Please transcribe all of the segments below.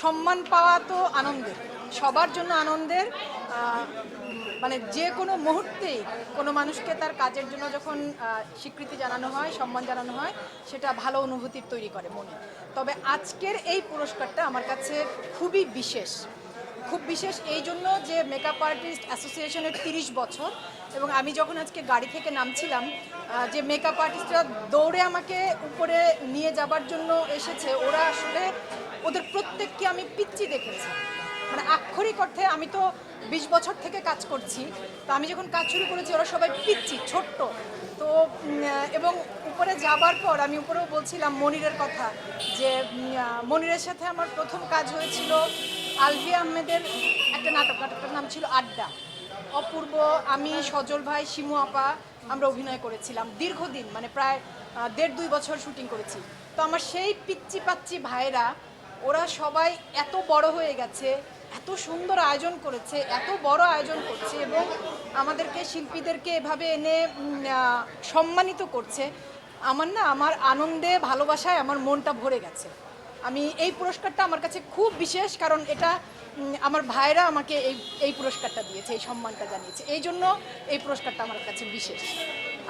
সম্মান পাওয়া তো আনন্দের। সবার জন্য আনন্দের মানে যে কোনো মুহূর্তেই কোনো মানুষকে তার কাজের জন্য যখন স্বীকৃতি জানানো হয়, সম্মান জানানো হয়, সেটা ভালো অনুভূতির তৈরি করে মনে। তবে আজকের এই পুরস্কারটা আমার কাছে খুবই বিশেষ। খুব বিশেষ এই জন্য যে মেকআপ আর্টিস্ট অ্যাসোসিয়েশনের তিরিশ বছর এবং আমি যখন আজকে গাড়ি থেকে নামছিলাম যে মেকআপ আর্টিস্টরা দৌড়ে আমাকে উপরে নিয়ে যাবার জন্য এসেছে, ওরা আসলে ওদের প্রত্যেককে আমি পিচ্ছি দেখেছি। মানে আক্ষরিক অর্থে আমি তো বিশ বছর থেকে কাজ করছি। তো আমি যখন কাজ শুরু করেছি, ওরা সবাই পিচ্ছি ছোট্ট। তো এবং উপরে যাবার পর আমি উপরেও বলছিলাম মনিরের কথা যে মনিরের সাথে আমার প্রথম কাজ হয়েছিল আলভি আহমেদের একটা নাটক। নাটকটার নাম ছিল আড্ডা। অপূর্ব, আমি, সজল ভাই, শিমু আপা, আমরা অভিনয় করেছিলাম। দীর্ঘদিন মানে প্রায় দেড় দুই বছর শুটিং করেছি। তো আমার সেই পিচ্চি পাচ্চি ভাইরা ওরা সবাই এত বড় হয়ে গেছে, এত সুন্দর আয়োজন করেছে, এত বড় আয়োজন করছে এবং আমাদেরকে শিল্পীদেরকে এভাবে এনে সম্মানিত করছে। আমার না, আমার আনন্দে, ভালোবাসায় আমার মনটা ভরে গেছে। আমি এই পুরস্কারটা আমার কাছে খুব বিশেষ কারণ এটা আমার ভাইরা আমাকে এই এই পুরস্কারটা দিয়েছে, এই সম্মানটা জানিয়েছে। এই জন্য এই পুরস্কারটা আমার কাছে বিশেষ।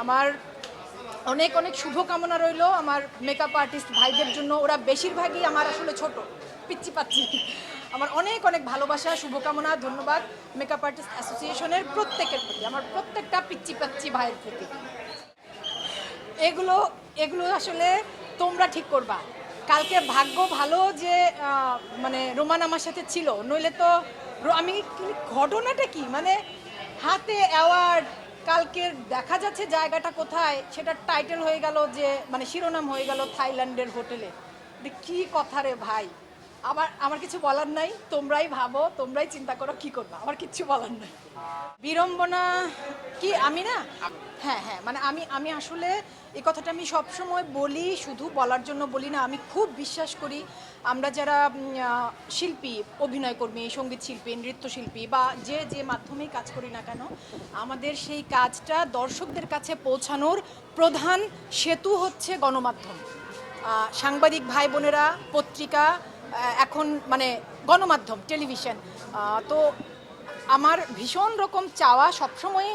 আমার অনেক অনেক শুভকামনা রইল আমার মেকআপ আর্টিস্ট ভাইদের জন্য। ওরা বেশিরভাগই আমার আসলে ছোট পিচ্ছি পাচ্ছি আমার অনেক অনেক ভালোবাসা, শুভকামনা, ধন্যবাদ মেকআপ আর্টিস্ট অ্যাসোসিয়েশনের প্রত্যেকের প্রতি, আমার প্রত্যেকটা পিচ্ছি পাচ্ছি ভাইয়ের প্রতি। এগুলো এগুলো আসলে তোমরা ঠিক করবা। কালকে ভাগ্য ভালো যে মানে রোমান আমার সাথে ছিল, নইলে তো আমি ঘটনাটা কি? মানে হাতে অ্যাওয়ার্ড কালকে দেখা যাচ্ছে জায়গাটা কোথায় সেটা টাইটেল হয়ে গেল যে মানে শিরোনাম হয়ে গেল থাইল্যান্ডের হোটেলে। কি কথা রে ভাই? আমার আমার কিছু বলার নাই, তোমরাই ভাবো, তোমরাই চিন্তা করো কি করবা, আমার কিচ্ছু বলার নাই। বিড়ম্বনা কি, আমি না? হ্যাঁ হ্যাঁ মানে আমি আমি আসলে এই কথাটা আমি সবসময় বলি, শুধু বলার জন্য বলি না, আমি খুব বিশ্বাস করি, আমরা যারা শিল্পী, অভিনয় কর্মী, সংগীত শিল্পী নৃত্যশিল্পী বা যে যে মাধ্যমেই কাজ করি না কেন, আমাদের সেই কাজটা দর্শকদের কাছে পৌঁছানোর প্রধান সেতু হচ্ছে গণমাধ্যম। সাংবাদিক ভাই বোনেরা, পত্রিকা এখন মানে গণমাধ্যম, টেলিভিশন তো আমার ভীষণ রকম চাওয়া সবসময়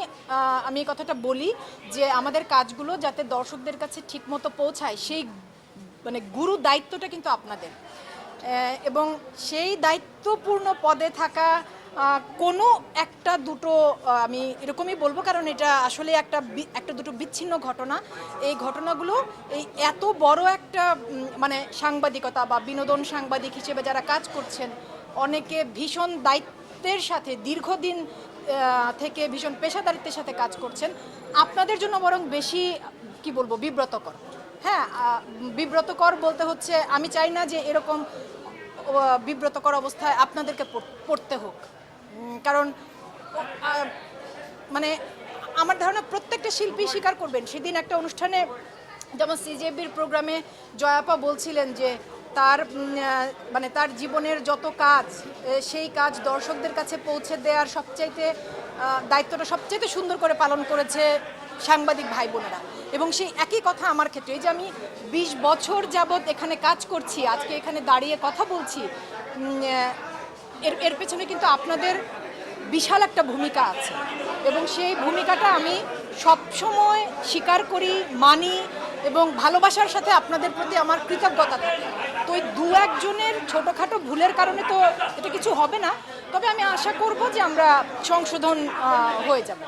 আমি এই কথাটা বলি যে আমাদের কাজগুলো যাতে দর্শকদের কাছে ঠিকমতো পৌঁছায়, সেই মানে গুরু দায়িত্বটা কিন্তু আপনাদের। এবং সেই দায়িত্বপূর্ণ পদে থাকা কোনো একটা দুটো আমি এরকমই বলব কারণ এটা আসলে একটা একটা দুটো বিচ্ছিন্ন ঘটনা। এই ঘটনাগুলো, এই এত বড় একটা মানে সাংবাদিকতা বা বিনোদন সাংবাদিক হিসেবে যারা কাজ করছেন, অনেকে ভীষণ দায়িত্বের সাথে, দীর্ঘদিন থেকে ভীষণ পেশাদারিত্বের সাথে কাজ করছেন, আপনাদের জন্য বরং বেশি, কি বলব, বিব্রতকর। হ্যাঁ বিব্রতকর বলতে হচ্ছে, আমি চাই না যে এরকম বিব্রতকর অবস্থায় আপনাদেরকে পড়তে হোক। কারণ মানে আমার ধারণা প্রত্যেকটা শিল্পী স্বীকার করবেন। সেদিন একটা অনুষ্ঠানে যেমন সিজেবির প্রোগ্রামে জয়াপা বলছিলেন যে তার মানে তার জীবনের যত কাজ সেই কাজ দর্শকদের কাছে পৌঁছে দেওয়ার সবচাইতে দায়িত্বটা সবচাইতে সুন্দর করে পালন করেছে সাংবাদিক ভাই বোনেরা। এবং সেই একই কথা আমার ক্ষেত্রে, এই যে আমি বিশ বছর যাবৎ এখানে কাজ করছি, আজকে এখানে দাঁড়িয়ে কথা বলছি এর এর পেছনে কিন্তু আপনাদের বিশাল একটা ভূমিকা আছে। এবং সেই ভূমিকাটা আমি সবসময় স্বীকার করি, মানি এবং ভালোবাসার সাথে আপনাদের প্রতি আমার কৃতজ্ঞতা থাকে। তো ওই দু একজনের ছোটোখাটো ভুলের কারণে তো এটা কিছু হবে না। তবে আমি আশা করব যে আমরা সংশোধন হয়ে যাব।